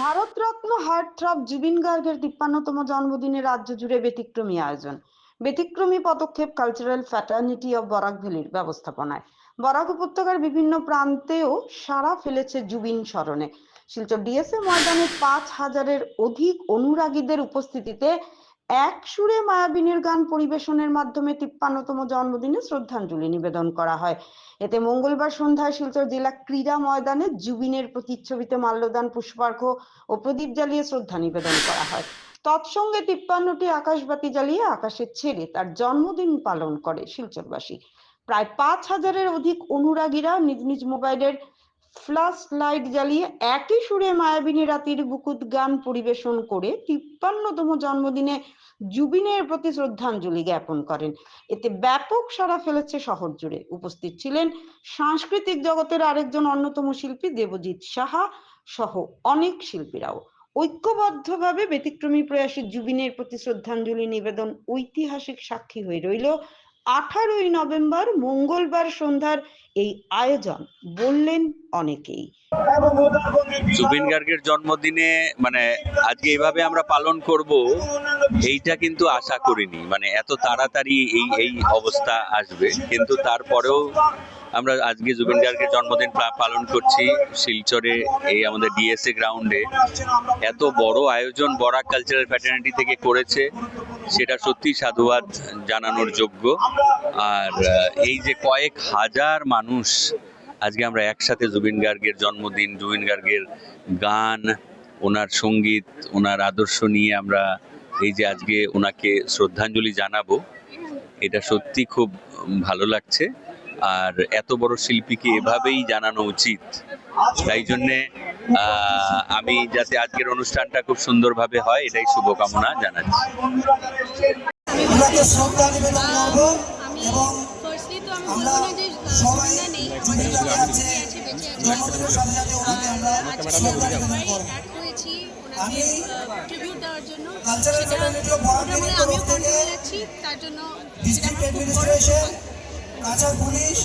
Bharat Ratna heartthrob Zubeen গার্গের তিপ্পান্নতম জন্মদিনে রাজ্য জুড়ে ব্যতিক্রমী আয়োজন। ব্যতিক্রমী পদক্ষেপ কালচারাল ফ্যাটার্নিটি অব বরাক ভ্যালির ব্যবস্থাপনায়। বরাক উপত্যকার বিভিন্ন প্রান্তেও সাড়া ফেলেছে জুবিন স্মরণে। শিলচর ডিএসএ ময়দানে পাঁচ হাজারের অধিক অনুরাগীদের উপস্থিতিতে এক সুরে মায়াবিনীর গান পরিবেশনের মাধ্যমে তিপ্পান্নতম জন্মদিনে শ্রদ্ধাঞ্জলি নিবেদন করা হয়। এতে মঙ্গলবার সন্ধ্যায় শিলচর জেলা ক্রীড়া ময়দানে জুবিনের প্রতিচ্ছবিতে মাল্যদান পুষ্পার্ঘ ও প্রদীপ জ্বালিয়ে শ্রদ্ধা নিবেদন করা হয়। তৎসঙ্গে তিপ্পান্নটি আকাশবাতি জ্বালিয়ে আকাশে ছেড়ে তার জন্মদিন পালন করে শিলচরবাসী। প্রায় পাঁচ হাজারের অধিক অনুরাগীরা নিজ নিজ মোবাইলের ফ্লাশ লাইট জ্বালিয়ে একই সুরে মায়াবিনী রাতির বুকুত গান পরিবেশন করে তিপ্পান্নতম জন্মদিনে জুবিনের প্রতি শ্রদ্ধাঞ্জলি জ্ঞাপন করেন। এতে ব্যাপক সাড়া ফেলেছে শহর জুড়ে। উপস্থিত ছিলেন সাংস্কৃতিক জগতের আরেকজন অন্যতম শিল্পী দেবজিৎ সাহা সহ অনেক শিল্পীরাও। ঐক্যবদ্ধভাবে ব্যতিক্রমী প্রয়াসী জুবিনের প্রতি শ্রদ্ধাঞ্জলি নিবেদন ঐতিহাসিক সাক্ষী হয়ে রইল আঠারোই নভেম্বর মঙ্গলবার সন্ধ্যার এই আয়োজন বললেন অনেকেই। জুবিন গার্গের জন্মদিনে মানে আজকে এইভাবে আমরা পালন করব, এইটা কিন্তু আশা করিনি। মানে এত তাড়াতাড়ি এই এই অবস্থা আসবে। কিন্তু তারপরেও আমরা আজকে জুবিন গার্গের জন্মদিন পালন করছি শিলচরে, এই আমাদের ডিএসএ গ্রাউন্ডে। এত বড় আয়োজন বরাক কালচারাল ফ্যাটার্নিটি থেকে করেছে। সেটা সত্যি সাধুবাদ জানানোর যোগ্য। আর এই যে কয়েক হাজার মানুষ আজকে আমরা একসাথে জুবিন গার্গের জন্মদিন, জুবিন গার্গের গান, ওনার সংগীত, ওনার আদর্শ নিয়ে আমরা এই যে আজকে ওনাকে শ্রদ্ধাঞ্জলি জানাব, এটা সত্যি খুব ভালো লাগছে। আর এত বড় শিল্পীকে এভাবেই জানানো উচিত। তাই জন্যে আমি যাতে আজকের অনুষ্ঠানটা খুব সুন্দরভাবে হয়, এটাই শুভকামনা জানাচ্ছি। আমি ওটার মধ্যে Valley তরফ থেকে ডিস্ট্রিক্ট অ্যাডমিনিস্ট্রেশন কাছাড় পুলিশ